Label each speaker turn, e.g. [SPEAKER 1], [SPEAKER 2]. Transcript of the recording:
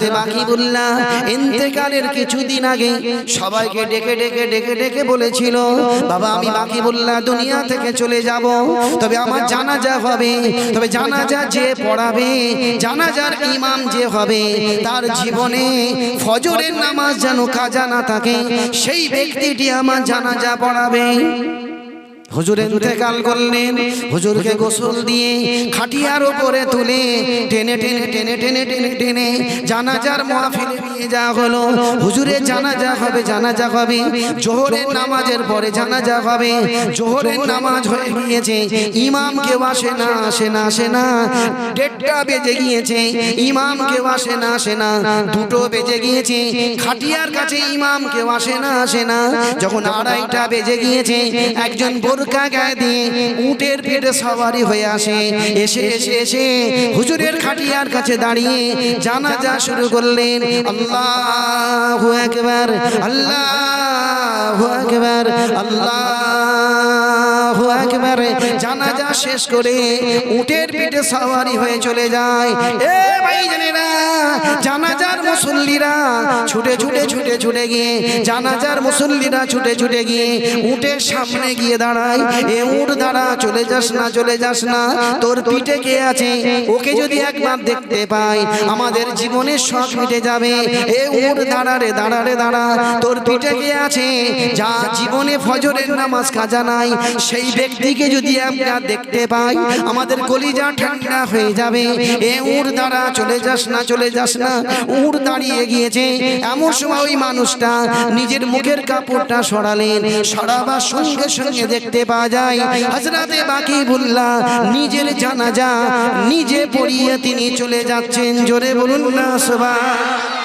[SPEAKER 1] হাজরাতে বাকিবুল্লাহ ইন্তেকালের কিছুদিন আগে সবাইকে ডেকে ডেকে ডেকে ডেকে বলেছিল, বাবা, আমি বাকিবুল্লাহ দুনিয়া থেকে চলে যাব। তবে আমার জানাজা হবে, তবে জানাজা যে পড়াবে, জানাজার ইমাম যে হবে, তার জীবনে ফজরের নামাজ যেন কাজা না থাকে, সেই ব্যক্তিটি আমার জানাজা পড়াবে। হুজুর ইন্তেকাল করলেন হুজুরকে গোসল দিয়ে খাটিয়ার উপরে তুলে টেনে টেনে টেনে টেনে টেনে টেনে জানাজার মাহফিলে যাওয়া হলো। হুজুরে জানাজা হবে জানাজা হবে। জোহরের নামাজের পরে জানাজা হবে। জোহরের নামাজ হয়ে গিয়েছে। ইমাম কেউ আসে না আসে না আসে না। দেড়টা বেজে গিয়েছে। ইমাম কেউ আসে না আসে না। দুটো বেজে গিয়েছে। খাটিয়ার কাছে ইমাম কেউ আসে না আসে না। যখন আড়াইটা বেজে গিয়েছে, একজন বোরকা গায়ে দিয়ে উটের পেটে সওয়ারি হয়ে আসে। এসে এসে এসে হুজুরের খাটিয়ার কাছে দাঁড়িয়ে জানাজা শুরু করলেন। আল্লাহু আকবার আল্লাহ একবার আল্লাহু আকবার জানাজা শেষ করে উটের পিঠে সওয়ারি হয়ে চলে যায়। এ ভাই জানেরা জানাজার মুসল্লিরা ছুটে ছুটে ছুটে ছুটে গিয়ে, জানাজার মুসল্লিরা ছুটে ছুটে গিয়ে উটের সামনে গিয়ে দাঁড়ায়। এ উট দাঁড়া চলে যাস না, চলে যাস না, তোর পিঠে কে আছে? ওকে যদি একবার দেখতে পাই আমাদের জীবনের শখ মিটে যাবে। এ উট দাঁড়া রে, দাঁড়া তোর পিঠে কে আছে? যা জীবনে ফজরের নামাজ কাজা নাই, সেই ব্যক্তিকে যদি আমরা দেখতে পাই, আমাদের কলিজা ঠান্ডা হয়ে যাবে। এ উট দাঁড়া, চলে যাস না, চলে যাস না। উট দাঁড়িয়ে গিয়েছে। এমন সময় ওই মানুষটা নিজের মুখের কাপড়টা সরালেন। সরাবার সঙ্গে সঙ্গে দেখতে পাওয়া যায় হাজরাতে বাকি বুল্লাহ নিজের জানা জানাজা নিজে পড়িয়ে তিনি চলে যাচ্ছেন। জোরে বলুন না সবাই